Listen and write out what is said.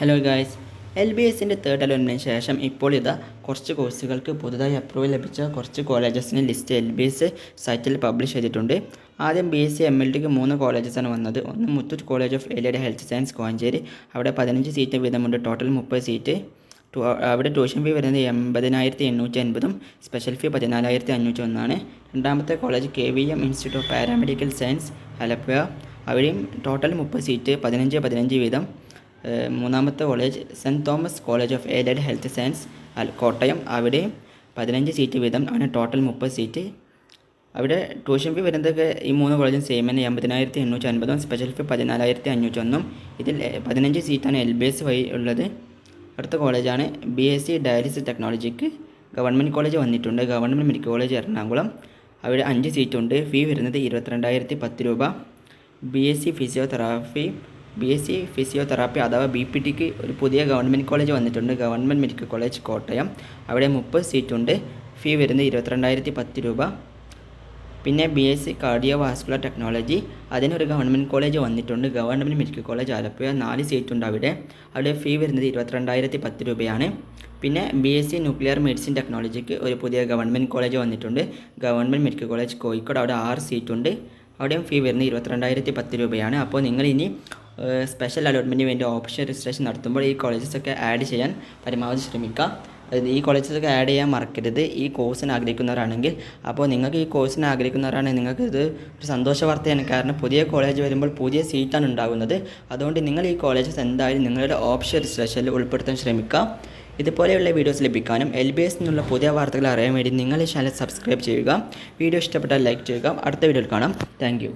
Hello guys L B എസിന്റെ third അലോട്ട്മെന്റിന് ശേഷം ഇപ്പോൾ ഇതാ കുറച്ച് കോഴ്സുകൾക്ക് പുതുതായി അപ്രൂവൽ ലഭിച്ച കുറച്ച് കോളേജസിന്റെ ലിസ്റ്റ് എൽ ബി എസ് സൈറ്റിൽ പബ്ലിഷ് ചെയ്തിട്ടുണ്ട്. ആദ്യം B S C M L tick മൂന്ന് കോളേജസാണ് വന്നത്. ഒന്ന് മുത്തൂറ്റ് കോളേജ് ഓഫ് എലിയുടെ ഹെൽത്ത് സയൻസ് കോഞ്ചേരി. അവിടെ പതിനഞ്ച് സീറ്റ് വീതമുണ്ട്. ടോട്ടൽ മുപ്പത് സീറ്റ് അവിടെ ട്യൂഷൻ ഫീ വരുന്നത് എൺപതിനായിരത്തി എണ്ണൂറ്റി അൻപതും സ്പെഷ്യൽ ഫീ പതിനാലായിരത്തി അഞ്ഞൂറ്റി ഒന്നാണ് രണ്ടാമത്തെ college K V M institute of paramedical science Alappuzha അവിടെയും ടോട്ടൽ മുപ്പത് സീറ്റ് പതിനഞ്ച് പതിനഞ്ച് വീതം. മൂന്നാമത്തെ college saint Thomas college of aided health science Kottayam. അവിടെ പതിനഞ്ച് സീറ്റ് വീതം ആണ് ടോട്ടൽ മുപ്പത് സീറ്റ് അവിടെ ട്യൂഷൻ ഫീ വരുന്നതൊക്കെ ഈ മൂന്ന് കോളേജും സെയിം തന്നെ. എൺപതിനായിരത്തി എണ്ണൂറ്റി അൻപതും സ്പെഷ്യൽ ഫീ പതിനാലായിരത്തി അഞ്ഞൂറ്റി ഒന്നും ഇതിൽ പതിനഞ്ച് സീറ്റാണ് എൽ ബി എസ് വഴി ഉള്ളത്. അടുത്ത കോളേജാണ് ബി എസ് സി ഡയാലിസിസ് ടെക്നോളജിക്ക് ഗവൺമെന്റ് കോളേജ് വന്നിട്ടുണ്ട്. Government medical college Ernakulam. അവിടെ അഞ്ച് സീറ്റുണ്ട് ഫീ വരുന്നത് ഇരുപത്തിരണ്ടായിരത്തി പത്ത് രൂപ. B S C physiotherapy B S C physiotherapy അഥവാ ബി പി ടിക്ക് ഒരു പുതിയ ഗവൺമെന്റ് കോളേജ് വന്നിട്ടുണ്ട്. Government medical college Kottayam. അവിടെ മുപ്പത് സീറ്റുണ്ട് ഫീ വരുന്നത് ഇരുപത്തിരണ്ടായിരത്തി പത്ത് രൂപ. പിന്നെ B S C cardio vascular technology അതിനൊരു ഗവൺമെന്റ് കോളേജ് വന്നിട്ടുണ്ട്. Government medical college Alappuzha. നാല് സീറ്റുണ്ട് അവിടെ. അവിടെ ഫീ വരുന്നത് ഇരുപത്തിരണ്ടായിരത്തി പത്ത് രൂപയാണ്. പിന്നെ B S C nuclear medicine ടെക്നോളജിക്ക് ഒരു പുതിയ ഗവൺമെന്റ് കോളേജ് വന്നിട്ടുണ്ട്. Government medical college Kozhikode. അവിടെ ആറ് സീറ്റുണ്ട് അവിടെയും ഫീ വരുന്നത് ഇരുപത്തിരണ്ടായിരത്തി പത്ത് രൂപയാണ്. അപ്പോൾ നിങ്ങൾ ഇനി സ്പെഷ്യൽ അലോട്ട്മെന്റിന് വേണ്ടി ഓപ്ഷൻ രജിസ്ട്രേഷൻ നടത്തുമ്പോൾ ഈ കോളേജസൊക്കെ ആഡ് ചെയ്യാൻ പരമാവധി ശ്രമിക്കുക. ഈ കോളേജസൊക്കെ ആഡ് ചെയ്യാൻ മറക്കരുത്. ഈ കോഴ്സിന് ആഗ്രഹിക്കുന്നവരാണെങ്കിൽ അപ്പോൾ നിങ്ങൾക്ക് ഈ കോഴ്സിന് ആഗ്രഹിക്കുന്നവരാണെങ്കിൽ നിങ്ങൾക്ക് ഇത് ഒരു സന്തോഷ വാർത്തയാണ്. കാരണം പുതിയ കോളേജ് വരുമ്പോൾ പുതിയ സീറ്റാണ് ഉണ്ടാകുന്നത്. അതുകൊണ്ട് നിങ്ങൾ ഈ കോളേജസ് എന്തായാലും നിങ്ങളുടെ ഓപ്ഷൻ രജിസ്ട്രേഷനിൽ ഉൾപ്പെടുത്താൻ ശ്രമിക്കുക. ഇതുപോലെയുള്ള വീഡിയോസ് ലഭിക്കാനും എൽ ബി എസ് നിന്നുള്ള പുതിയ വാർത്തകൾ അറിയാൻ വേണ്ടി നിങ്ങൾ ഈ ചാനൽ സബ്സ്ക്രൈബ് ചെയ്യുക. വീഡിയോ ഇഷ്ടപ്പെട്ടാൽ ലൈക്ക് ചെയ്യുക. അടുത്ത വീഡിയോയിൽ കാണാം. താങ്ക്